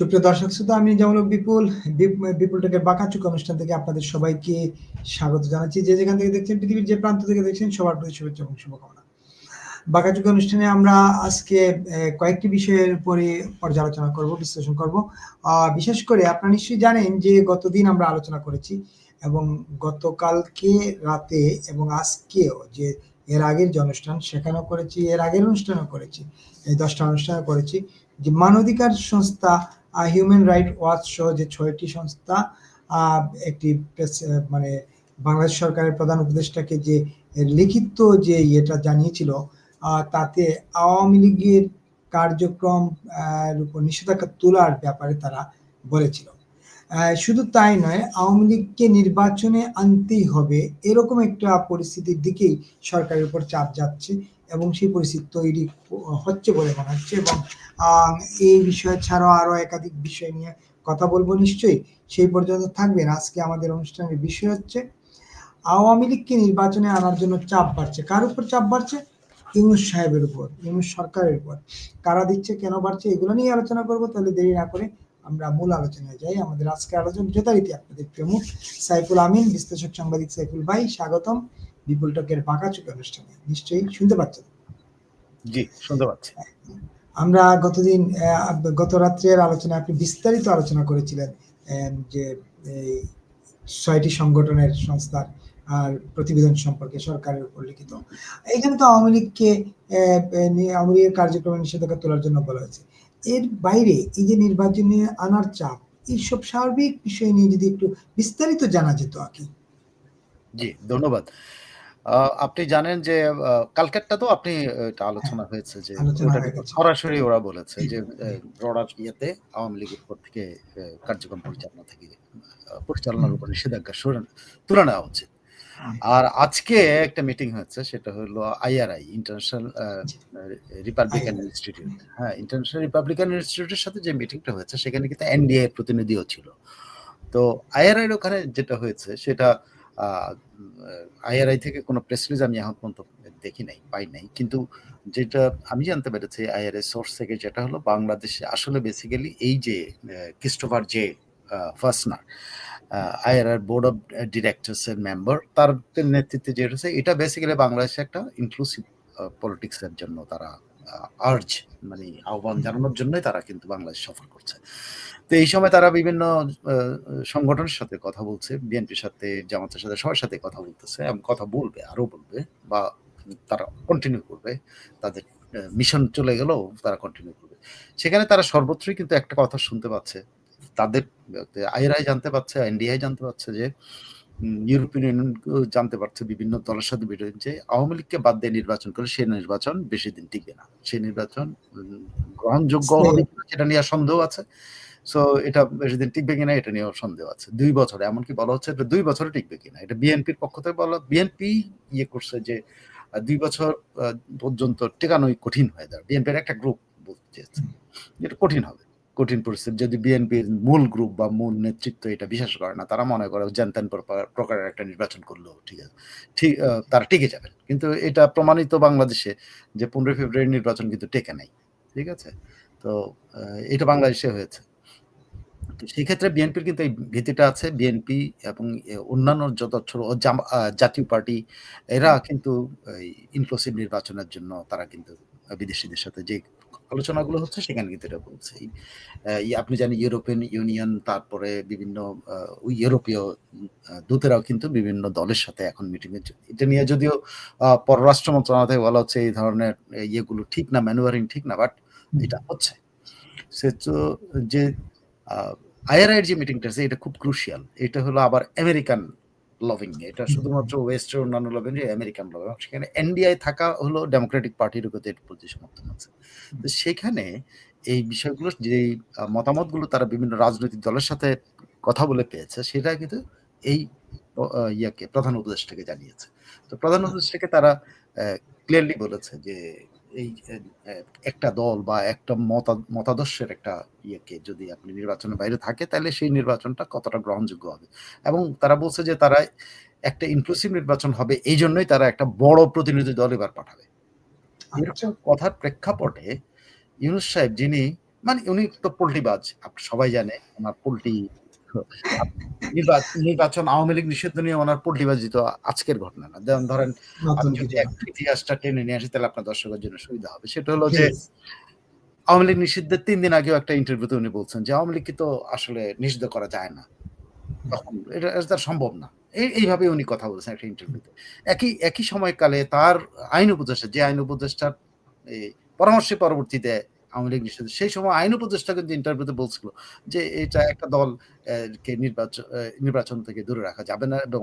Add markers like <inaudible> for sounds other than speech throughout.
সুপ্রিয় দর্শক, শ্রোতা, আমি যেমন বিপুল বিপুল টেকের বাঁকাচুক অনুষ্ঠান থেকে আপনাদের সবাইকে স্বাগত জানাচ্ছি। যে যেখান থেকে দেখছেন, পৃথিবীর যে প্রান্ত থেকে দেখছেন, সবার প্রতি শুভেচ্ছা এবং শুভকামনা। বাঁকাচুক অনুষ্ঠানে আমরা আজকে কয়েকটি বিষয়ের উপরে পর্যালোচনা করব, বিশ্লেষণ করব। বিশেষ করে আপনারা নিশ্চয়ই জানেন যে গতদিন আমরা আলোচনা করেছি এবং গতকালকে রাতে এবং আজকেও যে এর আগের যে অনুষ্ঠান, সেখানেও করেছি, এর আগের অনুষ্ঠানও করেছি, এই দশটা অনুষ্ঠানও করেছি যে মানবাধিকার সংস্থা হিউম্যান রাইট ওয়াচ সহ যে ছয়টি সংস্থা একটি মানে বাংলাদেশ সরকারের প্রধান উপদেষ্টাকে যে লিখিত যে ইয়েটা জানিয়েছিল তাতে আওয়ামী লীগের কার্যক্রম উপর নিষেধাজ্ঞা তোলার ব্যাপারে তারা বলেছিল। শুধু তাই নয়, আওয়ামী লীগকে নির্বাচনে আনতেই হবে, এরকম একটা পরিস্থিতির দিকেই সরকারের উপর চাপ যাচ্ছে। এবং সেই পরিস্থিতি তৈরি হচ্ছে বলে মনে হচ্ছে এবং এই বিষয় ছাড়াও আরও একাধিক বিষয় নিয়ে কথা বলব নিশ্চয়ই। সেই পর্যন্ত থাকবেন। আজকে আমাদের অনুষ্ঠানের বিষয় হচ্ছে, আওয়ামী লীগকে নির্বাচনে আনার জন্য চাপ বাড়ছে। কার উপর চাপ বাড়ছে? ইউনুস সাহেবের উপর, ইউনুস সরকারের উপর। কারা দিচ্ছে, কেন বাড়ছে, এগুলো নিয়ে আলোচনা করব। তাহলে দেরি না করে আমরা মূল আলোচনায় যাই। আমাদের আজকে আলোচনা যথারীতি আপনাদের প্রমুখ সাইফুল আমিন, বিশ্লেষক সাংবাদিক সাইফুল ভাই, স্বাগতম। বিপুল টকের বাঁকা চুকে অনুষ্ঠানে নিশ্চয়ই শুনতে পাচ্ছেন? জি শুনতে পাচ্ছি। আমরা গতদিন গত রাত্রের আলোচনায় আপনি বিস্তারিত আলোচনা করেছিলেন যে ছয়টি সংগঠনের সংস্থার আর প্রতিবেদন সম্পর্কে সরকারের উপর লিখিত। এখানে তো আওয়ামী লীগকে আওয়ামী লীগের কার্যক্রমে নিষেধাজ্ঞা তোলার জন্য বলা হয়েছে। এর বাইরে এই যে নির্বাচনে আনার চাপ এইসব সার্বিক বিষয় নিয়ে যদি একটু বিস্তারিত জানা যেত আর কি। জি ধন্যবাদ। আপনি জানেন যে আহ, কালকেরটা তো আপনি এটা আলোচনা হয়েছে যে হয়ে। সরাসরি ওরা বলেছে যে রডার ইয়েতে আওয়ামী লীগের পর থেকে কার্যক্রম পরিচালনা থেকে পরিচালনার উপর নিষেধাজ্ঞা তুলে নেওয়া উচিত আর আজকে একটা মিটিং হয়েছে সেটা হলো আইআরআই ইন্টারন্যাশনাল রিপাবলিকান ইনস্টিটিউট। হ্যাঁ ইন্টারন্যাশনাল রিপাবলিকান ইনস্টিটিউটের সাথে যে মিটিংটা হয়েছে সেখানে কিন্তু এনডিএ প্রতিনিধিও ছিল। তো আইআরআই এর ওখানে যেটা হয়েছে সেটা আইআরআই থেকে কোনো প্রেস রিলিজ আমি এখন পর্যন্ত দেখি নাই পাই নাই। কিন্তু যেটা আমি জানতে পেরেছি আইআরআই সোর্স থেকে যেটা হলো বাংলাদেশে আসলে বেসিক্যালি এই যে Christopher J Fussner IRR board of directors এর মেম্বার তার নেতৃত্বে যে রয়েছে এটা বেসিক্যালি বাংলাদেশে একটা ইনক্লুসিভ পলিটিক্স এর জন্য তারা আর্জ মানে আহ্বান জানানোর জন্যই তারা কিন্তু বাংলাদেশ সফর করছে। তো এই সময় তারা বিভিন্ন সংগঠনের সাথে কথা বলছে বিএনপির সাথে জামাতের সাথে সবার সাথে কথা বলতেছে এবং কথা বলবে আরও বলবে বা তারা কন্টিনিউ করবে তাদের মিশন চলে গেলেও তারা কন্টিনিউ করবে। সেখানে তারা সর্বত্রই কিন্তু একটা কথা শুনতে পাচ্ছে। তাদের আইরাই জানতে পারছে এনডিআই জানতে পারছে যে ইউরোপিয়ান ইউনিয়ন জানতে পারছে বিভিন্ন দলের সাথে বিরোধী যে আওয়ামী লীগকে বাদ দিয়ে নির্বাচন করে সেই নির্বাচন বেশি দিন টিকবে না। সেই নির্বাচন গ্রহণযোগ্য হবে সেটা নিয়ে সন্দেহ আছে। সো এটা বেশি দিন টিকবে কিনা এটা নিয়েও সন্দেহ আছে। দুই বছরে, এমনকি বলা হচ্ছে এটা দুই বছরে টিকবে কিনা। এটা বিএনপির পক্ষ থেকে বলা, বিএনপি ইয়ে করছে যে দুই বছর পর্যন্ত টেকানোই কঠিন হয়ে যাবে বিএনপির একটা গ্রুপ বলতে চেয়েছে। এটা কঠিন হবে। কঠিন পরিস্থিতি। যদি বিএনপির মূল গ্রুপ বা মূল নেতৃত্ব এটা বিশ্বাস করে না, তারা মনে করে জানতেন প্রকারের একটা নির্বাচন করলেও ঠিক আছে। ঠিক তারা টিকে যাবেন। কিন্তু এটা প্রমাণিত বাংলাদেশে যে পনেরোই ফেব্রুয়ারি নির্বাচন কিন্তু টেকে নাই। ঠিক আছে? তো এটা বাংলাদেশে হয়েছে। সেই ক্ষেত্রে বিএনপির কিন্তু এই ভীতিটা আছে। বিএনপি এবং অন্যান্য যত জাতীয় পার্টি এরা কিন্তু ইনক্লুসিভ নির্বাচনের জন্য তারা কিন্তু বিদেশিদের সাথে যে আলোচনাগুলো হচ্ছে সেখানে কিন্তু এটা বলছে। আপনি জানেন ইউরোপিয়ান ইউনিয়ন তারপরে বিভিন্ন ইউরোপীয় দূতেরাও কিন্তু বিভিন্ন দলের সাথে এখন মিটিং এ এটা নিয়ে যদিও পররাষ্ট্র মন্ত্রণালয় থেকে বলা হচ্ছে এই ধরনের ইয়েগুলো ঠিক না ম্যানুয়ারিং ঠিক না বাট এটা হচ্ছে। সে তো যে আইআরআই এর যে মিটিংটা আছে এটা খুব ক্রুশিয়াল এটা হলো আবার আমেরিকান লভিং এটা শুধুমাত্র ওয়েস্টের অন্যান্য লভিং যে আমেরিকান লভিং সেখানে এনডিআই থাকা হলো ডেমোক্রেটিক পার্টির প্রতি সমর্থন আছে। তো সেখানে এই বিষয়গুলো যে মতামতগুলো তারা বিভিন্ন রাজনৈতিক দলের সাথে কথা বলে পেয়েছে সেটা কিন্তু এই ইয়াকে প্রধান উপদেষ্টাকে জানিয়েছে। তো প্রধান উপদেষ্টাকে তারা ক্লিয়ারলি বলেছে যে এই একটা দল বা একটা মতা- মতাদর্শের একটা ইয়েকে যদি আপনি নির্বাচনের বাইরে থাকে তাহলে সেই নির্বাচনটা কতটা গ্রহণযোগ্য হবে? এবং তারা বলছে যে তারা একটা ইনক্লুসিভ নির্বাচন হবে এই জন্যই তারা একটা বড় প্রতিনিধি দল এবার পাঠাবে। আচ্ছা। এরকম কথার প্রেক্ষাপটে ইউনুস সাহেব যিনি মানে উনি তো পোল্টিবাজ আপনি সবাই জানে ওনার পোল্টি নির্বাচন আওয়ামী লীগ নিষিদ্ধ নিয়ে ওনার পোল্টিবাজি তো আজকের ঘটনা না। যেমন ধরেন যদি ইতিহাসটা টেনে নিয়ে আসি তাহলে আপনার দর্শকের জন্য সুবিধা হবে। সেটা হলো যে আওয়ামী লীগ নিষিদ্ধের তিন দিন আগেও একটা ইন্টারভিউতে উনি বলছেন যে আওয়ামী লীগকে তো আসলে নিষিদ্ধ করা যায় না। তখন এটা তার সম্ভব না। এই এইভাবে উনি কথা বলেছেন একটা ইন্টারভিউতে একই একই সময়কালে তার আইন উপদেষ্টা যে আইন উপদেষ্টার এই পরামর্শের পরবর্তীতে আওয়ামী লীগ নিষিদ্ধ সেই সময় আইন উপদেষ্টা কিন্তু ইন্টারভিউতে বলছিল যে এটা একটা দল কে নির্বাচন নির্বাচন থেকে দূরে রাখা যাবে না এবং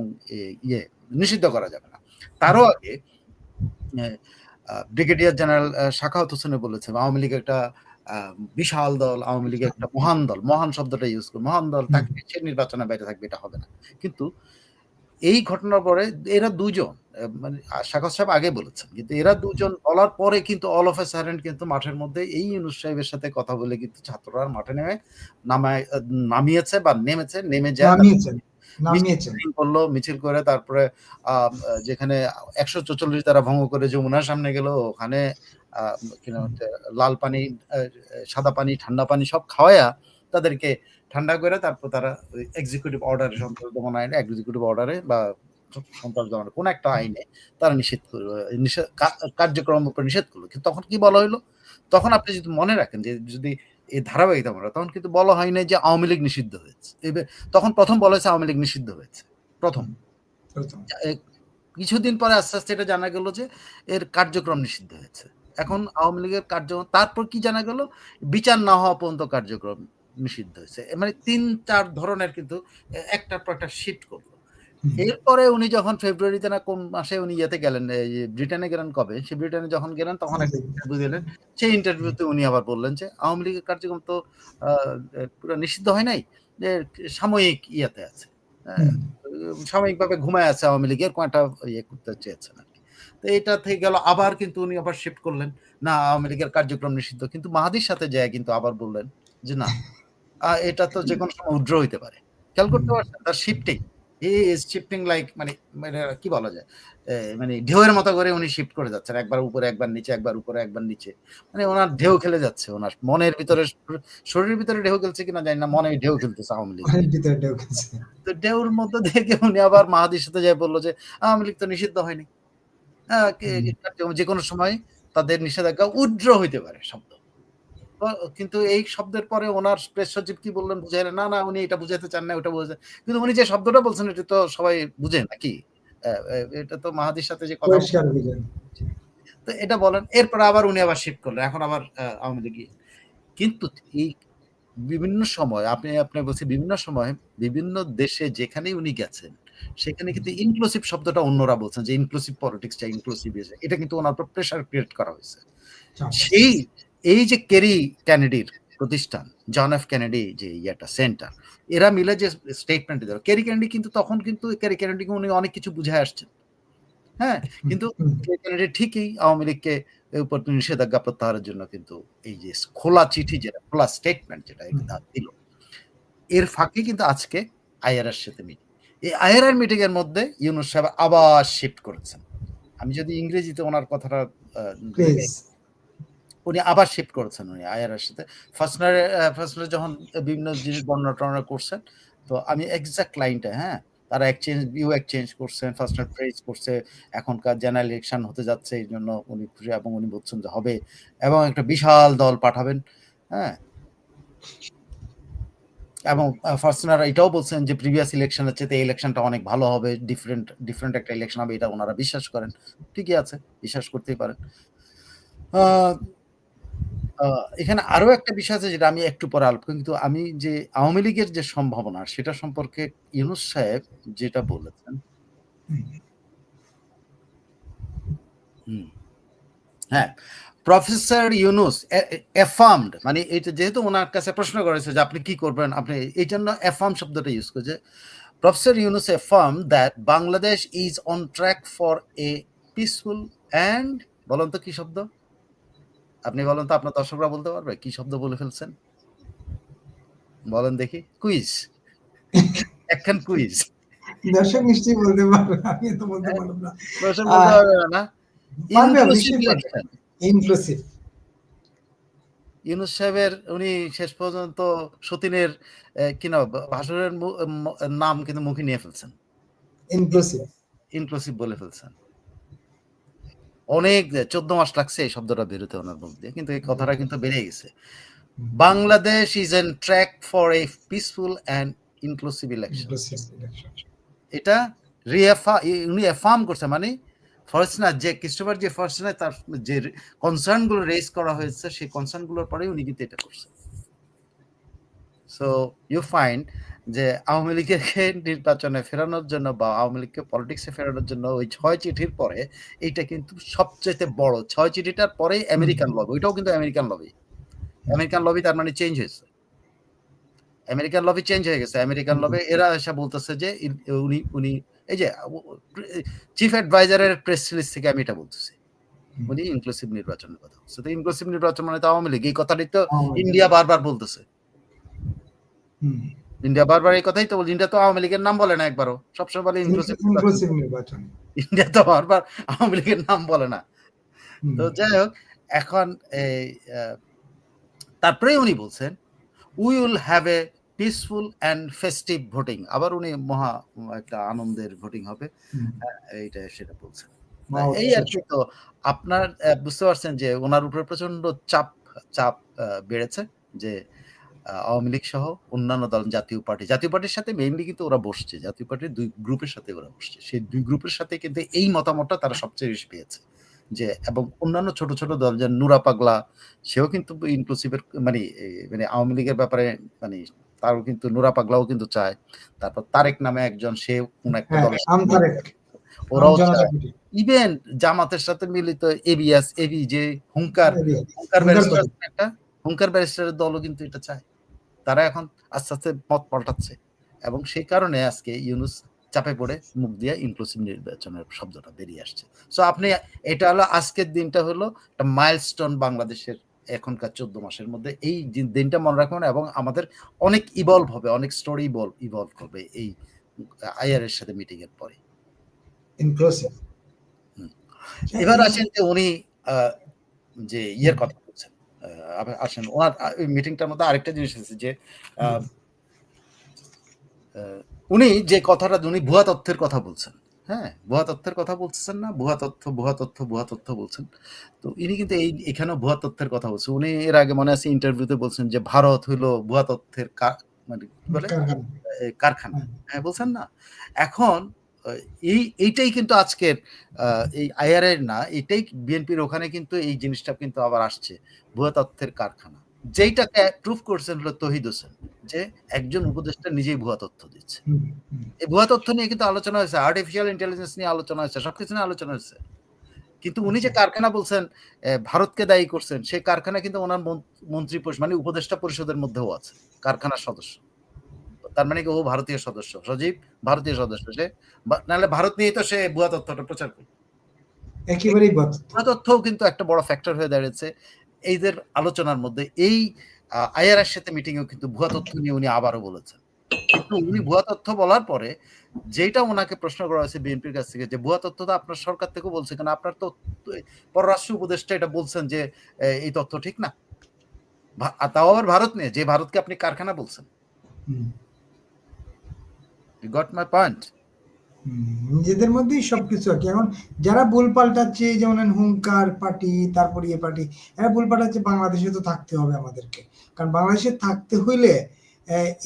ইয়ে নিষিদ্ধ করা যাবে না। তারও আগে ব্রিগেডিয়ার জেনারেল শাখাওয়াত হোসেনে বলেছেন আওয়ামী লীগ একটা আহ, বিশাল দল আওয়ামী লীগ একটা মহান দল মহান শব্দটা ইউজ করে মহান দল থাকবে সে নির্বাচনের বাইরে থাকবে এটা হবে না। কিন্তু এই ঘটনার পরে এরা দুজন মানে সাহেব আগে বলেছেন কিন্তু এরা দুজন বলার পরে কিন্তু অল অফ এ সারেন্ট কিন্তু মাঠের মধ্যে এই ইউনুস সাহেবের সাথে কথা বলে কিন্তু ছাত্ররা মাঠে নেমে নামায় নামিয়েছে বা নেমেছে নেমে যায় করল মিছিল করে তারপরে আহ, যেখানে একশো চৌচল্লিশ দ্বারা ভঙ্গ করে যমুনার সামনে গেল ওখানে লাল পানি সাদা পানি ঠান্ডা পানি সব খাওয়ায়া তাদেরকে ঠান্ডা করে তারপর তারা এক্সিকিউটিভ অর্ডারে সন্ত্রাস দমন আইনে এক্সিকিউটিভ অর্ডারে বা সন্ত্রাস দমন কোন একটা আইনে তারা নিষেধ করল কার্যক্রম উপর নিষেধ করল কিন্তু তখন কি বলা হইল? তখন আপনি যদি মনে রাখেন যে যদি এই ধারাবাহিকতা আমরা তখন কিন্তু বলা হয় না যে আওয়ামী লীগ নিষিদ্ধ হয়েছে। এবার তখন প্রথম বলা হয়েছে আওয়ামী লীগ নিষিদ্ধ হয়েছে প্রথম। কিছুদিন পরে আস্তে আস্তে এটা জানা গেল যে এর কার্যক্রম নিষিদ্ধ হয়েছে। এখন আওয়ামী লীগের কার্যক্রম তারপর কি জানা গেল? বিচার না হওয়া পর্যন্ত কার্যক্রম নিষিদ্ধ হয়েছে। মানে তিন চার ধরনের কিন্তু একটার পর একটা শিফট করল। এরপরে উনি যখন ফেব্রুয়ারিতে না কোন মাসে উনি ইয়েতে গেলেন ব্রিটেনে গেলেন কবে? সে ব্রিটেনে যখন গেলেন তখন একটা ইন্টারভিউ দিলেন। সেই ইন্টারভিউতে উনি আবার বললেন যে আওয়ামী লীগের কার্যক্রম তো পুরো নিষিদ্ধ হয় নাই যে সাময়িক ইয়েতে আছে। হ্যাঁ। সাময়িকভাবে ঘুমায় আছে আওয়ামী লীগের কোনটা ইয়ে করতে চেয়েছেন আর কি। তো এটা থেকে গেল আবার কিন্তু উনি আবার শিফট করলেন না আওয়ামী লীগের কার্যক্রম নিষিদ্ধ। কিন্তু মাহাদির সাথে যায় কিন্তু আবার বললেন যে না এটা তো যে কোনো সময় উড্র হইতে পারে। খেয়াল করতে পারছেন? তার shifting he is shifting like মানে মানে কি বলা যায়? মানে ঢেউয়ের মতো করে উনি শিফট করে যাচ্ছেন। একবার উপরে একবার নিচে একবার উপরে একবার নিচে। মানে ওনার ঢেউ খেলে যাচ্ছে। ওনার মনের ভিতরে শরীরের ভিতরে ঢেউ খেলছে কিনা জানি না মনে ঢেউ খেলতেছে আওয়ামী লীগ। ভিতরে ঢুকেছে। তো ঢেউর মধ্যে থেকে উনি আবার মাহাদির সাথে যাই বলল যে আওয়ামী লীগ তো নিষিদ্ধ হয়নি। হ্যাঁ, যে কোনো সময় তাদের নিষেধাজ্ঞা উজ্র হইতে পারে শব্দ। কিন্তু এই শব্দের পরে ওনার প্রেস সচিব কি বললেন বুঝাইলেন না না উনি এটা বুঝাতে চান না ওটা বুঝাতে কিন্তু উনি যে শব্দটা বলছেন এটা তো সবাই বুঝে নাকি? এটা তো মাহাদির সাথে যে কথা তো এটা বলেন এরপর আবার উনি আবার শিফট করলেন এখন আবার আওয়ামী লীগ কিন্তু এই বিভিন্ন সময় আপনি আপনি বলছি বিভিন্ন সময় বিভিন্ন দেশে যেখানেই উনি গেছেন সেখানে কিন্তু ইনক্লুসিভ শব্দটা অন্যরা বলছেন যে ইনক্লুসিভ পলিটিক্সটা ইনক্লুসিভ এটা কিন্তু ওনার উপর প্রেশার ক্রিয়েট করা হয়েছে। সেই এই যে কেরি ক্যানেডির প্রতিষ্ঠান জন এফ ক্যানেডি যে ইয়েটা সেন্টার এরা মিলে যে স্টেটমেন্ট দিল কেরি ক্যানেডি কিন্তু তখন কিন্তু কেরি ক্যানেডিকে উনি অনেক কিছু বুঝে আসছেন। হ্যাঁ কিন্তু কেরি ক্যানেডি ঠিকই আওয়ামী লীগকে উপর নিষেধাজ্ঞা প্রত্যাহারের জন্য কিন্তু এই যে খোলা চিঠি যেটা খোলা স্টেটমেন্ট যেটা এটা দিল এর ফাঁকে কিন্তু আজকে আইআরএর সাথে মিটিং এই আইআরআর মিটিং এর মধ্যে ইউনুস সাহেব আবার শিফট করেছেন। আমি যদি ইংরেজিতে ওনার কথাটা উনি আবার শিফট করেছেন উনি আয়ারের সাথে। ফার্স্টনারে ফার্স্টনারে যখন বিভিন্ন জিনিস বর্ণনা টর্ণনা করছেন, তো আমি এক্সাক্ট লাইনটা হ্যাঁ? তারা এক্সচেঞ্জ ভিউ এক্সচেঞ্জ করছেন ফার্স্টনার প্রেস করছে, এখনকার জেনারেল ইলেকশন হতে যাচ্ছে, এই জন্য উনি খুশি এবং উনি বলছেন যে হবে এবং একটা বিশাল দল পাঠাবেন হ্যাঁ? এবং ফার্স্টনার এটাও বলছেন যে প্রিভিয়াস ইলেকশনের চেয়ে এই ইলেকশনটা অনেক ভালো হবে ডিফারেন্ট ডিফারেন্ট একটা ইলেকশন হবে, এটা ওনারা বিশ্বাস করেন। ঠিকই আছে, বিশ্বাস করতেই পারেন। এখানে আরও একটা বিষয় আছে যেটা আমি একটু পরে আলোপ কিন্তু আমি যে আওয়ামী লীগের যে সম্ভাবনা, সেটা সম্পর্কে ইউনুস সাহেব যেটা বলেছেন হুম। হ্যাঁ প্রফেসর ইউনুস এফার্মড মানে এটা যেহেতু ওনার কাছে প্রশ্ন করেছে যে আপনি কি করবেন, আপনি এই জন্য এফার্ম শব্দটা ইউজ করেছে professor Yunus affirm that Bangladesh is on track for a peaceful and বলেন তো কি শব্দ আপনি বলেন তো আপনার দর্শকরা বলতে পারবে? কি শব্দ বলে ফেলছেন? বলেন দেখি। কুইজ। একখান কুইজ। দর্শক নিশ্চয়ই বলতে পারবে আমি তো বলতে পারলাম না। দর্শক বলতে পারবে না ইনক্লুসিভ ইউনুস সাহেবের উনি শেষ পর্যন্ত সতীনের এ কি না ভাসুরের নাম কিন্তু মুখে নিয়ে ফেলছেন। ইনক্লুসিভ। ইনক্লুসিভ বলে ফেলছেন। অনেক ১৪ মাস লাগছে এই শব্দটা বেরোতে ওনার মুখ দিয়ে। কিন্তু এই কথাটা কিন্তু বেরিয়ে গেছে। Bangladesh is on track for a peaceful and inclusive election. এটা উনি অ্যাফার্ম করছে মানে ফরস্টনার যে ক্রিস্টোফার যে ফরস্টনার তার যে কনসার্নগুলো রেজ করা হয়েছে সেই কনসার্নগুলোর পরেই উনি কিন্তু এটা করছে সো ইউ ফাইন্ড যে আওয়ামী লীগকে নির্বাচনে ফেরানোর জন্য বা আওয়ামী লীগকে পলিটিক্সে ফেরানোর জন্য ওই ছয় চিঠির পরে এইটা কিন্তু সবচেয়ে বড় ছয় চিঠিটার পরেই আমেরিকান লবি। ওইটাও কিন্তু আমেরিকান লবি। আমেরিকান লবি তার মানে চেঞ্জ হয়েছে। আমেরিকান লবি চেঞ্জ হয়ে গেছে। আমেরিকান লবি এরা এসে বলতেছে যে উনি উনি এই যে চিফ অ্যাডভাইজারের প্রেস রিলিজ থেকে আমি এটা বলতেছি। উনি ইনক্লুসিভ নির্বাচনের কথা বলছে। তো ইনক্লুসিভ নির্বাচন মানে তো আওয়ামী লীগ। এই কথাটাই তো। ইন্ডিয়া বারবার বলতেছে। ইন্ডিয়া বারবার এই কথাই তো বলছে। ইন্ডিয়া তো আওয়ামী লীগের নাম বলে না একবারও। সবসময় বলে ইনক্লুসিভ নির্বাচন। ইন্ডিয়া তো বারবার আওয়ামী লীগের নাম বলে না। তো যাই হোক এখন এই আ তারপরেই উনি বলছেন, "we will have a peaceful and festive voting" আবার উনি মহা একটা আনন্দের ভোটিং হবে। আ এইটা সেটা বলছেন। এই উৎসব। আরকি তো আপনার বুঝতে পারছেন যে ওনার উপরে প্রচণ্ড চাপ চাপ বেড়েছে যে আওয়ামী লীগ সহ অন্যান্য দল জাতীয় পার্টি। জাতীয় পার্টির সাথে মেইনলি কিন্তু ওরা বসছে। জাতীয় পার্টির ২ গ্রুপের সাথে ওরা বসছে। সেই ২ গ্রুপের সাথে কিন্তু এই মতামতটা তারা সবচেয়ে বেশি পেয়েছে। যে এবং অন্যান্য ছোট, ছোট দল যেমন নুরা পাগলা সেও কিন্তু ইনক্লুসিভ এর মানে মানে আওয়ামী লীগের ব্যাপারে মানে তারও কিন্তু নুরা পাগলাও কিন্তু চায়। তারপর তারেক নামে একজন সে কোন একটা হ্যাঁ, আমতারেক। ওরাও ইভেন জামাতের সাথে মিলিত এবিএস, এবি যে হুঙ্কার, হুঙ্কার ব্যারিস্টার একটা? হুঙ্কার ব্যারিস্টারের দলও কিন্তু এটা চায়। তারা এখন আস্তে, আস্তে মত পাল্টাচ্ছে। এবং সেই কারণে আজকে ইউনুস চাপে পড়ে মুখ দিয়ে ইনক্লুসিভ নির্বাচনের শব্দটা বেরিয়ে আসছে। সো আপনি এটা হলো আজকের দিনটা হলো একটা মাইলস্টোন বাংলাদেশের এখনকার ১৪ মাসের মধ্যে এই দিনটা মনে রাখবেন এবং আমাদের অনেক ইভলভ হবে, অনেক স্টোরি ইভলভ ইভলভ হবে এই আইআর এর সাথে মিটিং এর পরে। ইনক্লুসিভ। এবার আসেন যে উনি যে ইয়ের কথা আসেন ওনার মিটিংটার মধ্যে আরেকটা জিনিস আছে যে উনি যে কথাটা উনি ভুয়া তথ্যের কথা বলছেন। হ্যাঁ? ভুয়া তথ্যের কথা বলতেছেন না? ভুয়া তথ্য, ভুয়া তথ্য, ভুয়া তথ্য বলছেন। তো ইনি কিন্তু এই এখানেও ভুয়া তথ্যের কথা বলছেন। উনি এর আগে মনে আছে ইন্টারভিউতে বলছেন যে ভারত হইল ভুয়া তথ্যের মানে কি বলে? কারখানা। হ্যাঁ, বলছেন না? এখন এই এইটাই কিন্তু আজকের এই আইআর এর না, এটাই বিএনপির ওখানে কিন্তু এই জিনিসটা কিন্তু আবার আসছে। ভুয়া তথ্যের কারখানা। যেইটাকে প্রুফ করছেন হলো তহিদ হোসেন। যে একজন উপদেষ্টা নিজেই ভুয়া তথ্য দিচ্ছে। এই ভুয়া তথ্য নিয়ে কিন্তু আলোচনা হয়েছে। আর্টিফিশিয়াল ইন্টেলিজেন্স নিয়ে আলোচনা হয়েছে। সবকিছু নিয়ে আলোচনা হয়েছে। কিন্তু উনি যে আচ্ছা। কারখানা বলছেন ভারতকে দায়ী করছেন, সেই কারখানা কিন্তু ওনার মন মন্ত্রী মানে উপদেষ্টা পরিষদের মধ্যেও আছে। কারখানার সদস্য। তার মানে কি ও ভারতীয় সদস্য। সজীব ভারতীয় সদস্য সে। নাহলে ভারত নিয়েই তো সে ভুয়া তথ্যটা প্রচার করবে। একেবারেই ভুয়া তথ্যও কিন্তু একটা বড় ফ্যাক্টর হয়ে দাঁড়িয়েছে। এইদের আলোচনার মধ্যে এই সাথে মিটিং কিন্তু ভুয়া তথ্য নিয়ে উনি আবারও বলেছেন। কিন্তু উনি ভুয়া তথ্য বলার পরে যেইটা উনাকে প্রশ্ন করা হয়েছে বিএনপির কাছ থেকে যে ভুয়া তথ্য তো আপনার সরকার থেকেও বলছে কেন আপনার তো পররাষ্ট্র উপদেষ্টা এটা বলছেন যে এই তথ্য ঠিক না। তাও আবার ভারত নিয়ে যে ভারতকে আপনি কারখানা বলছেন। You got my point? নিজেদের মধ্যেই সবকিছু আরকি। এখন যারা ভুল পাল্টাচ্ছে যেমন হুঙ্কার পার্টি, তারপর ইয়ে পার্টি, এরা ভুল পাল্টাচ্ছে বাংলাদেশে তো থাকতে হবে আমাদেরকে। কারণ বাংলাদেশে থাকতে হইলে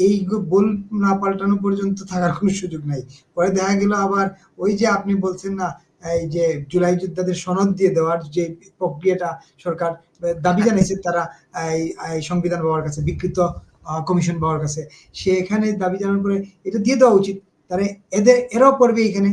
এই ভুল না পাল্টানো পর্যন্ত থাকার কোনো সুযোগ নাই। পরে দেখা গেল আবার ওই যে আপনি বলছেন না এই যে জুলাই যোদ্ধাদের সনদ দিয়ে দেওয়ার যে প্রক্রিয়াটা সরকার দাবি জানিয়েছে তারা এই সংবিধান বাবার কাছে, বিকৃত কমিশন বাবার কাছে। সে এখানে দাবি জানানোর পরে এটা দিয়ে দেওয়া উচিত। তাহলে এদের এরাও পড়বে এখানে।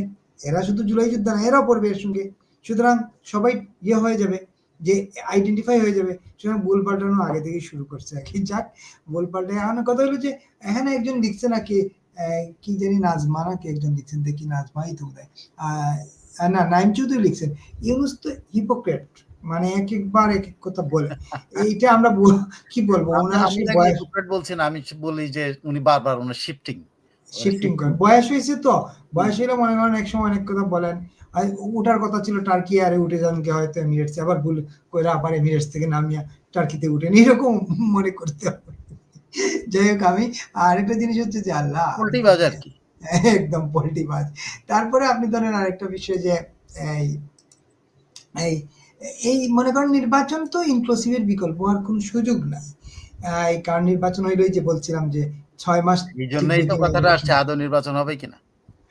এরা শুধু জুলাই যোদ্ধা না, এরাও পড়বে এর সঙ্গে। সুতরাং সবাই ইয়ে হয়ে যাবে যে আইডেন্টিফাই হয়ে যাবে। সুতরাং ভুল পাল্টানো আগে থেকেই শুরু করছে আরকি। যাক ভুল পাল্টে এখন কথা হলো যে এখানে একজন লিখছে অ্যা কি জানি নাজমা নাকি একজন লিখছেন দেখি নাজমাই তো। আ না নাইম চৌধুরী লিখছেন। ইউনুস তো হিপোক্রেট। মানে একেকবার একেক কথা বলে। এইটা আমরা কি বলব? উনার আমি বয়স হিপোক্রেট আমি বলি যে উনি বারবার শিফটিং। শিফটিং করেন বয়স হয়েছে তো। বয়স হলে মনে করেন এক সময় অনেক কথা বলেন। আর কথা ছিল টার্কি আরে উঠে যান কে হয়তো এমিরেটস আবার ভুল কইরা আবার এমিরেটস থেকে নামিয়া টার্কিতে উঠেন। এরকম মনে করতে হবে। যাই হোক আমি আরেকটা জিনিস হচ্ছে যে আল্লাহ পোল্ট্রি বাজার কি। একদম পোল্ট্রি বাজ তারপরে আপনি ধরেন আরেকটা বিষয় যে এই এই এই মনে করেন নির্বাচন তো ইনক্লুসিভের বিকল্প আর কোনো সুযোগ নাই। এই কারণ নির্বাচন হইল যে বলছিলাম যে ছয় মাস এই জন্যই তো কথাটা আসছে আদৌ নির্বাচন হবে কিনা?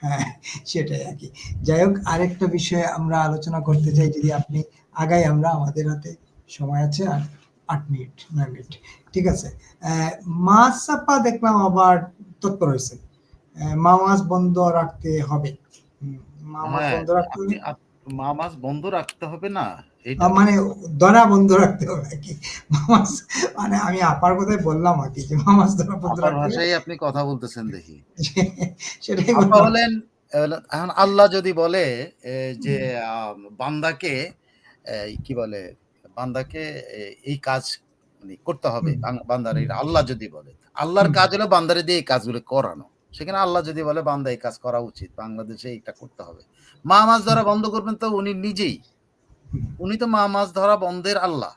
হ্যাঁ সেটাই আর কি। যাই হোক আরেকটা বিষয়ে আমরা আলোচনা করতে চাই যদি আপনি আগাই আমরা আমাদের হাতে সময় আছে আর আট মিনিট নয় মিনিট। ঠিক আছে। মাছ চাপা দেখলাম আবার তৎপর হয়েছে। মাছ বন্ধ রাখতে হবে। হুম, মাছ হ্যাঁ, বন্ধ রাখতে হবে। মাছ বন্ধ রাখতে হবে না। মানে ধরা বন্ধ রাখতে হবে আর কি। মানে আমি আপার কথাই বললাম আর কি যে মা মাছ ধরা বন্ধ রাখতে ভাষায় আপনি কথা বলতেছেন দেখি। <laughs> সেটাই এ- এখন আল্লাহ যদি বলে যে বান্দাকে কি বলে বান্দাকে এই কাজ মানে করতে হবে। বান্দার আল্লাহ যদি বলে। আল্লাহর কাজ হলো বান্দারে দিয়ে এই কাজগুলো করানো। সেখানে আল্লাহ যদি বলে বান্দা এই কাজ করা উচিত বাংলাদেশে এটা করতে হবে। মা মাছ ধরা বন্ধ করবেন তো উনি নিজেই। উনি তো মা মাছ ধরা বন্ধের আল্লাহ।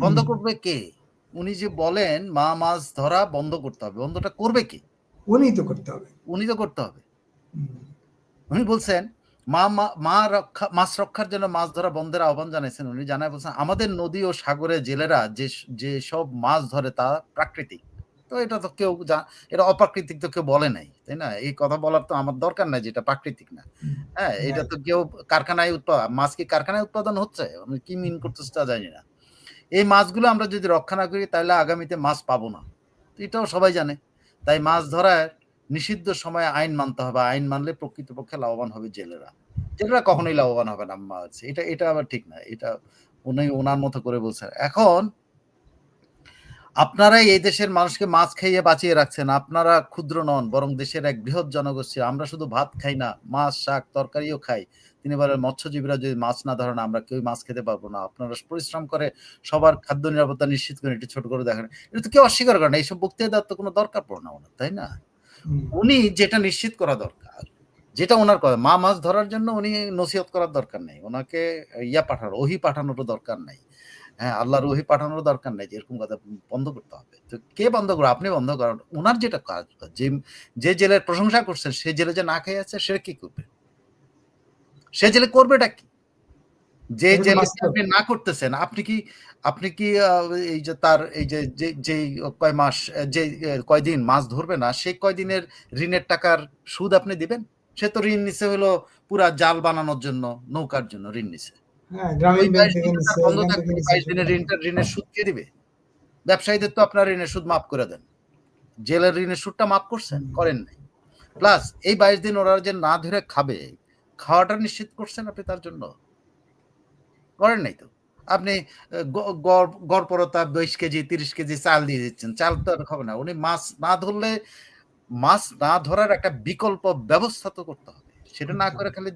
বন্ধ করবে কে? উনি যে বলেন মা মাছ ধরা বন্ধ করতে হবে বন্ধটা করবে কে? উনিই তো করতে হবে। উনি তো করতে হবে। উনি বলছেন মা মা- মা রক্ষা মাছ রক্ষার জন্য মাছ ধরা বন্ধের আহ্বান জানাইছেন। উনি জানায় বলছেন আমাদের নদী ও সাগরে জেলেরা যে যে সব মাছ ধরে তা প্রাকৃতিক। তো এটা তো কেউ এটা অপ্রাকৃতিক তো কেউ বলে নাই তাই না? এই কথা বলার তো আমার দরকার নাই যেটা প্রাকৃতিক না। হ্যাঁ এটা তো কেউ কারখানায় উৎপাদন মাছ কি কারখানায় উৎপাদন হচ্ছে? আমি কি মিন করতেছে তা জানি না। এই মাছগুলো আমরা যদি রক্ষা না করি তাহলে আগামীতে মাছ পাবো না। এটাও সবাই জানে। তাই মাছ ধরার নিষিদ্ধ সময়ে আইন মানতে হবে। আইন মানলে প্রকৃতপক্ষে লাভবান হবে জেলেরা। জেলেরা কখনোই লাভবান হবে না মাছ। এটা এটা আবার ঠিক না। এটা উনি ওনার মতো করে বলছেন। এখন আপনারা এই দেশের মানুষকে মাছ খাইয়ে বাঁচিয়ে রাখছেন আপনারা ক্ষুদ্র নন বরং দেশের এক বৃহৎ জনগোষ্ঠী। আমরা শুধু ভাত খাই না মাছ শাক তরকারিও খাই। তিনি বলেন মৎস্যজীবীরা যদি মাছ না ধরেন আমরা কেউ মাছ খেতে পারব না। আপনারা পরিশ্রম করে সবার খাদ্য নিরাপত্তা নিশ্চিত করেন একটু ছোট করে দেখেন। এটা তো কেউ অস্বীকার করে না। এইসব বক্তৃতা দেওয়ার তো কোনো দরকার পড়ে না ওনার তাই না? উনি যেটা নিশ্চিত করা দরকার যেটা ওনার কথা মা মাছ ধরার জন্য উনি নসিহত করার দরকার নেই। ওনাকে ইয়া পাঠানোর ওহি পাঠানোর দরকার নাই। হ্যাঁ আল্লাহর ওহি পাঠানোর দরকার নাই যে এরকম কথা বন্ধ করতে হবে। তো কে বন্ধ করো আপনি বন্ধ করেন। ওনার যেটা কাজ যে যে জেলের প্রশংসা করছেন সে জেলে যে না খেয়ে আছে সে কি করবে? সে জেলে করবেটা কি? যে জেলে আপনি না করতেছেন আপনি কি আপনি কি এই যে তার এই যে যে যে কয় মাস যে কয়দিন মাছ ধরবে না সেই কয়দিনের ঋণের টাকার সুদ আপনি দিবেন? সে তো ঋণ নিছে হলো পুরা জাল বানানোর জন্য নৌকার জন্য ঋণ নিছে। হ্যাঁ গ্রামীণ ব্যাংক থেকে দিন নিচ্ছে, তার বন্ধ থাকবে থেকে নিচ্ছে, বাইশ দিনের ঋণটা ঋণের সুদ কে দিবে? ব্যবসায়ীদের তো আপনার ঋণের সুদ মাফ করে দেন। জেলের ঋণের সুদটা মাফ করছেন? করেন নাই। প্লাস এই বাইশ দিন ওরা যে না ধরে খাবে খাওয়াটা নিশ্চিত করছেন আপনি তার জন্য? করেন নাই তো। আপনি গড়পরতা বিশ কেজি তিরিশ কেজি চাল দিয়ে দিচ্ছেন। চাল তো আর খাবে না। উনি মাছ না ধরলে মাছ না ধরার একটা বিকল্প ব্যবস্থা তো করতে হবে। সেটা না করে খালি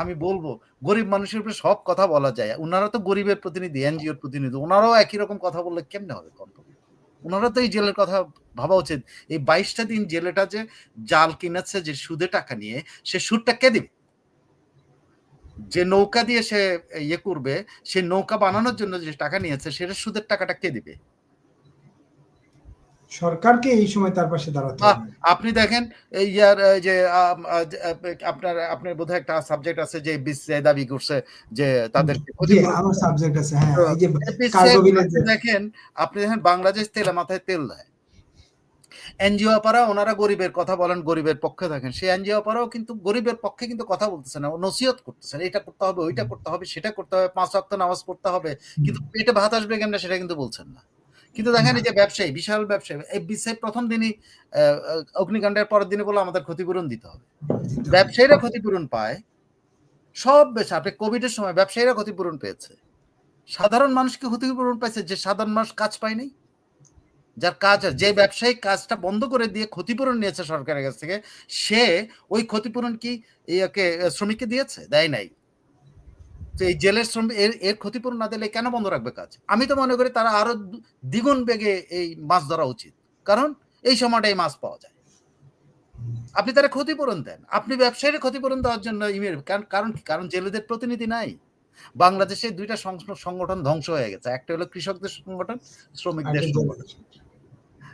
আমি বলব, গরিব মানুষের উপরে সব কথা বলা যায়। ওনারা তো গরিবের প্রতিনিধি, এনজিওর প্রতিনিধি ওনারাও একই রকম কথা বললে কেমনে হবে কন্ত ওনারা তো এই জেলের কথা ভাবা উচিত। এই বাইশটা দিন জেলেটা যে জাল কিনেছে, যে সুদে টাকা নিয়ে, সে সুদটা কে দিবে? যে নৌকা দিয়ে সে ইয়ে করবে, সে নৌকা বানানোর জন্য যে টাকা নিয়েছে, সেটা সুদের টাকাটা কে দিবে? সরকারকে এই সময় তার পাশে দাঁড়াতে আপনি দেখেন এই ইয়ার যে আপনার আপনার বোধহয় একটা সাবজেক্ট আছে যে বিসিআই দাবি করছে যে ক্ষতিপূরণ আমার সাবজেক্ট আছে হ্যাঁ এই যে দেখেন আপনি দেখেন বাংলাদেশ তেলে মাথায় তেল দেয়। এনজিও পারা ওনারা গরিবের কথা বলেন গরিবের পক্ষে থাকেন। সেই এনজিও পারাও কিন্তু গরিবের পক্ষে কিন্তু কথা বলতেছে না নসিহত করতেছে এটা করতে হবে ওইটা করতে হবে সেটা করতে হবে পাঁচ ওয়াক্ত নামাজ পড়তে হবে কিন্তু পেটে ভাত আসবে কেমন সেটা কিন্তু বলছেন না। কিন্তু দেখেন এই যে ব্যবসায়ী, বিশাল ব্যবসায়ী, এই বিসিআই প্রথম দিনই অগ্নিকাণ্ডের পরের দিনে বলে আমাদের ক্ষতিপূরণ দিতে হবে। ব্যবসায়ীরা ক্ষতিপূরণ পায়, সব বেশ আপনি কোভিডের সময় ব্যবসায়ীরা ক্ষতিপূরণ পেয়েছে। সাধারণ মানুষকে ক্ষতিপূরণ পাইছে? যে সাধারণ মানুষ কাজ পায়নি যার কাজ, যে ব্যবসায়ী কাজটা বন্ধ করে দিয়ে ক্ষতিপূরণ নিয়েছে সরকারের কাছ থেকে, সে ওই ক্ষতিপূরণ কি শ্রমিককে দিয়েছে? দেয় নাই। এই জেলের শ্রমিক এর এর ক্ষতিপূরণ না দিলে কেন বন্ধ রাখবে কাজ? আমি তো মনে করি তারা আরও দ্বিগুণ বেগে এই মাছ ধরা উচিত। কারণ এই সময়টাই মাছ পাওয়া যায়। আপনি তারা ক্ষতিপূরণ দেন। আপনি ব্যবসায়ীর ক্ষতিপূরণ দেওয়ার জন্য ইমেল কারণ কারণ কি? কারণ জেলেদের প্রতিনিধি নাই। বাংলাদেশে দুইটা সংগঠন ধ্বংস হয়ে গেছে। একটা হলো কৃষকদের সংগঠন শ্রমিকদের সংগঠন।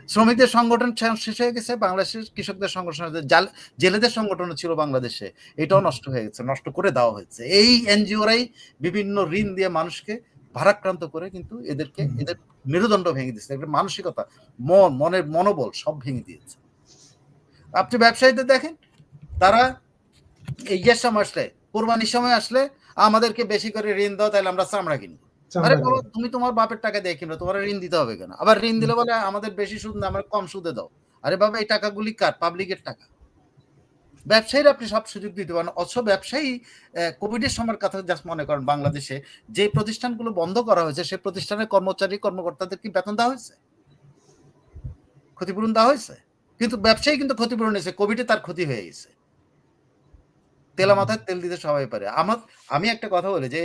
শ্রমিকদের সংগঠন শেষ হয়ে গেছে বাংলাদেশের কৃষকদের সংগঠন জাল- জেলেদের সংগঠনও ছিল বাংলাদেশে। এটাও নষ্ট হয়ে গেছে নষ্ট করে দেওয়া হয়েছে। এই এনজিওরাই বিভিন্ন ঋণ দিয়ে মানুষকে ভারাক্রান্ত করে কিন্তু এদেরকে এদের মেরুদণ্ড ভেঙে দিচ্ছে এদের মানসিকতা মন মনের মনোবল সব ভেঙে দিয়েছে। আপনি ব্যবসায়ীদের দেখেন তারা এই ইয়ের সময় আসলে কোরবানির সময় আসলে আমাদেরকে বেশি করে ঋণ দাও তাহলে আমরা চামড়া কিনবো। আরে বাবা তুমি তোমার বাপের টাকা দিয়ে কিনবে তোমার ঋণ দিতে হবে কেন? আবার ঋণ দিলে বলে আমাদের বেশি সুদ না আমরা কম সুদে দাও। আরে বাবা এই টাকাগুলি কার? পাবলিকের টাকা। ব্যবসায়ীরা আপনি সব সুযোগ দিতে পারেন। অথচ ব্যবসায়ী কোভিডের সময়ের কথা জাস্ট মনে করেন বাংলাদেশে। যে প্রতিষ্ঠানগুলো বন্ধ করা হয়েছে সেই প্রতিষ্ঠানের কর্মচারী কর্মকর্তাদের কি বেতন দেওয়া হয়েছে? ক্ষতিপূরণ দেওয়া হয়েছে? কিন্তু ব্যবসায়ী কিন্তু ক্ষতিপূরণ হয়েছে কোভিডে তার ক্ষতি হয়ে গেছে। তেলা মাথায় তেল দিতে সবাই পারে। আমার আমি একটা কথা বলি যে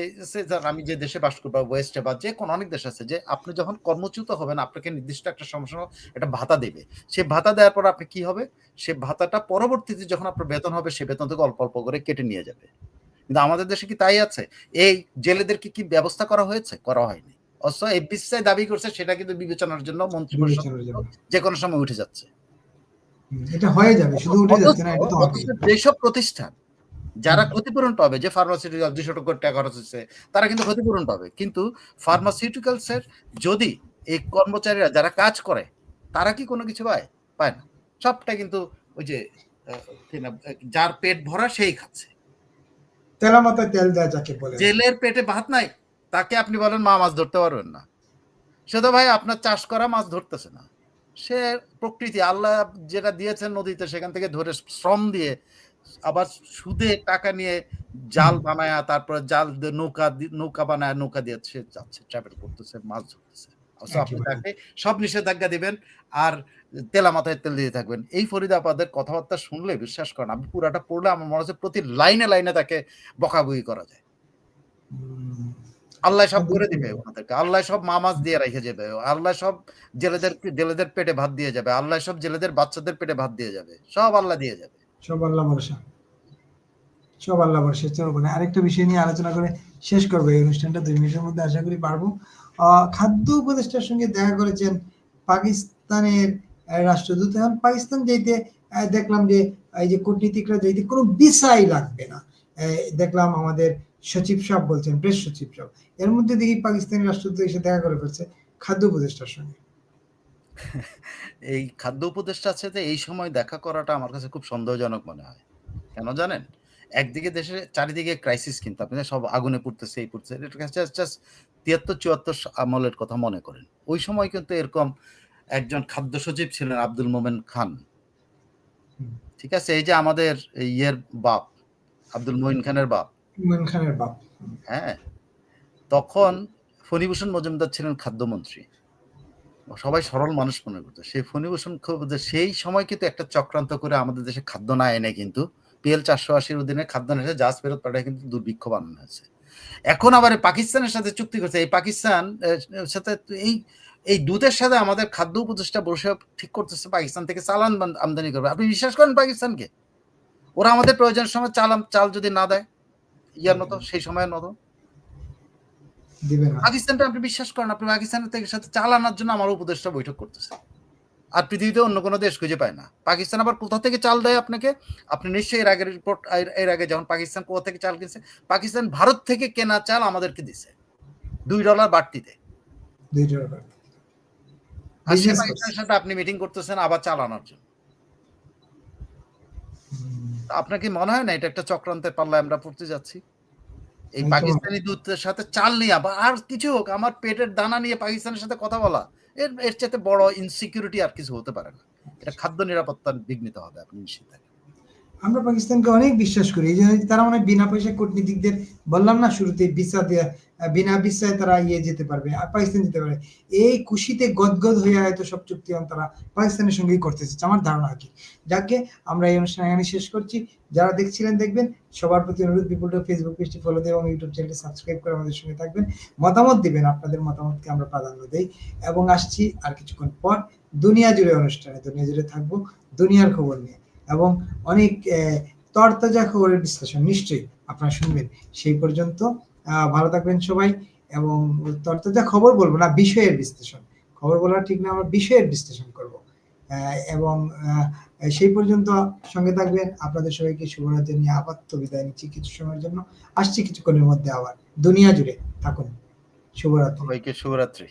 আমি যে দেশে বাস করব ওয়েস্টে বা যে কোনো অনেক দেশ আছে যে আপনি যখন কর্মচ্যুত হবেন আপনাকে নির্দিষ্ট একটা সমস্যা একটা ভাতা দেবে। সে ভাতা দেওয়ার পর আপনি কি হবে? সে ভাতাটা পরবর্তীতে যখন আপনার বেতন হবে সে বেতন থেকে অল্প অল্প করে কেটে নিয়ে যাবে। কিন্তু আমাদের দেশে কি তাই আছে? এই জেলেদেরকে কি ব্যবস্থা করা হয়েছে? করা হয়নি। অথচ এফবিসিআই দাবি করছে সেটা কিন্তু বিবেচনার জন্য জন্য। যে কোনো সময় উঠে যাচ্ছে। এটা হয়ে যাবে শুধু উঠে যাচ্ছে না এটা তো যেসব প্রতিষ্ঠান যারা ক্ষতিপূরণ পাবে যে ফার্মাসিউটিক্যাল দুশো কোটি টাকা খরচ হচ্ছে তারা কিন্তু ক্ষতিপূরণ পাবে। কিন্তু ফার্মাসিউটিক্যালসের যদি এই কর্মচারীরা যারা কাজ করে তারা কি কোনো কিছু পায়? পায় না। সবটা কিন্তু ওই যে যার পেট ভরা সেই খাচ্ছে। তেলা মাথায় তেল দেয় যাকে বলে। জেলের পেটে ভাত নাই তাকে আপনি বলেন মা মাছ ধরতে পারবেন না। সে তো ভাই আপনার চাষ করা মাছ ধরতেছে না। সে প্রকৃতি আল্লাহ যেটা দিয়েছেন নদীতে সেখান থেকে ধরে শ্রম দিয়ে আবার সুদে টাকা নিয়ে জাল বানায় তারপরে জাল নৌকা নৌকা বানায় নৌকা দিয়ে সে যাচ্ছে ট্রাভেল করতেছে মাছ ধরতেছে। আপনি তাকে সব নিষেধাজ্ঞা দিবেন আর তেলা মাথায় তেল দিয়ে থাকবেন। এই ফরিদাবাদের কথাবার্তা শুনলে বিশ্বাস করেন আমি পুরাটা পড়লে আমার মনে হচ্ছে প্রতি লাইনে লাইনে তাকে বকাবকি করা যায়। আল্লাহ সব করে দিবে ওনাদেরকে। আল্লাহ সব মামাজ দিয়ে রেখে যাবে। আল্লাহ সব জেলেদের জেলেদের পেটে ভাত দিয়ে যাবে। আল্লাহ সব জেলেদের বাচ্চাদের পেটে ভাত দিয়ে যাবে। সব আল্লাহ দিয়ে যাবে। সব আল্লাহ ভরসা। সব আল্লাহ ভরসা, চলো বলে। আরেকটা বিষয় নিয়ে আলোচনা করে শেষ করব এই অনুষ্ঠানটা। দুই মিনিটের মধ্যে আশা করি পারব। খাদ্য উপদেষ্টার সঙ্গে দেখা করেছেন পাকিস্তানের রাষ্ট্রদূত। এখন পাকিস্তান যেতে দেখলাম যে, এই যে কূটনীতিকরা যেতে কোনো বিষয় লাগবে না। দেখলাম আমাদের সচিব সাহেব বলছেন, প্রেস সচিব সাহেব। এর মধ্যে দেখি পাকিস্তানি রাষ্ট্রদূত এসে দেখা করে ফেলছে খাদ্য উপদেষ্টার সঙ্গে। এই খাদ্য উপদেষ্টার সাথে এই সময় দেখা করাটা আমার কাছে খুব সন্দেহজনক মনে হয়। কেন জানেন? একদিকে দেশে চারিদিকে ক্রাইসিস কিন্তু আপনি সব আগুনে পুড়তেছে এই পড়তেছে জাস্ট তিয়াত্তর চুয়াত্তর আমলের কথা মনে করেন। ওই সময় কিন্তু এরকম একজন খাদ্য সচিব ছিলেন আব্দুল মোমেন খান। ঠিক আছে? এই যে আমাদের ইয়ের বাপ আব্দুল মহিন খানের বাপ। খানের বাপ। হ্যাঁ। তখন ফণিভূষণ মজুমদার ছিলেন খাদ্যমন্ত্রী। সবাই সরল মানুষ মনে করতো সেই ফণিভূষণ সেই সময় কিন্তু একটা চক্রান্ত করে আমাদের দেশে খাদ্য না এনে কিন্তু পিএল চারশো আশির অধীনে খাদ্য না এসে জাহাজ ফেরত পাঠায় কিন্তু দুর্ভিক্ষ বানানো হয়েছে। এখন আবার পাকিস্তানের সাথে চুক্তি করছে। এই পাকিস্তান সাথে এই এই দুধের সাথে আমাদের খাদ্য উপদেষ্টা বসে ঠিক করতেছে, পাকিস্তান থেকে চালান আমদানি করবে। আপনি বিশ্বাস করেন পাকিস্তানকে? ওরা আমাদের প্রয়োজনের সময় চাল চাল যদি না দেয়, ইয়ার মতো, সেই সময়ের মতো? পাকিস্তানটা আপনি বিশ্বাস করেন আপনি পাকিস্তানের থেকে সাথে চালানোর জন্য আমার উপদেষ্টা বৈঠক করতেছে আর পৃথিবীতে অন্য কোনো দেশ খুঁজে পায় না। পাকিস্তান আবার কোথা থেকে চাল দেয় আপনাকে? আপনি নিশ্চয়ই এর আগের রিপোর্ট এর আগে যখন পাকিস্তান কোথা থেকে চাল কিনছে পাকিস্তান ভারত থেকে কেনা চাল আমাদেরকে দিছে। দুই ডলার বাড়তিতে পাকিস্তানের সাথে আপনি মিটিং করতেছেন আবার চাল আনার জন্য। হুম, তা আপনার কি মনে হয় না এটা একটা চক্রান্তের পাল্লায় আমরা পড়তে যাচ্ছি? এই পাকিস্তানি দূতের সাথে চাল নিয়ে আবার আর কিছু হোক আমার পেটের দানা নিয়ে পাকিস্তানের সাথে কথা বলা এর এর চাইতে বড় ইনসিকিউরিটি আর কিছু হতে পারে না। এটা খাদ্য নিরাপত্তা বিঘ্নিত হবে আপনি নিশ্চিত থাকেন। আমরা পাকিস্তানকে অনেক বিশ্বাস করি। এই জন্য তারা মানে বিনা পয়সা কূটনীতিকদের বললাম না শুরুতে দিয়ে আহ, বিনা ভিসায় তারা ইয়ে যেতে পারবে আর পাকিস্তান যেতে পারবে এই খুশিতে গদগদ হয়ে হয়তো সব চুক্তি তারা পাকিস্তানের সঙ্গেই করতেছে আমার ধারণা আর কি। যাকে আমরা এই অনুষ্ঠান এখানে শেষ করছি। যারা দেখছিলেন দেখবেন সবার প্রতি অনুরোধ বিপুলটা ফেসবুক পেজটি ফলো দিয়ে এবং ইউটিউব চ্যানেলটি সাবস্ক্রাইব করে আমাদের সঙ্গে থাকবেন। মতামত দিবেন আপনাদের মতামতকে আমরা প্রাধান্য দেই। এবং আসছি আর কিছুক্ষণ পর দুনিয়া জুড়ে অনুষ্ঠানে। দুনিয়া জুড়ে থাকব দুনিয়ার খবর নিয়ে। এবং অনেক তরতাজা খবরের বিশ্লেষণ, নিশ্চয়ই আপনারা শুনবেন। সেই পর্যন্ত ভালো থাকবেন সবাই এবং তরতাজা খবর বলব না, বিষয়ের বিশ্লেষণ। খবর বলা ঠিক না, আমরা বিষয়ের বিশ্লেষণ করব। এবং সেই পর্যন্ত সঙ্গে থাকবেন। আপনাদের সবাইকে শুভরাত্রি। নিয়ে আপাতত বিদায় নিচ্ছি কিছু সময়ের জন্য। আসছি কিছুক্ষণের মধ্যে আবার। দুনিয়া জুড়ে থাকুন। শুভরাত্রি। সবাইকে শুভরাত্রি।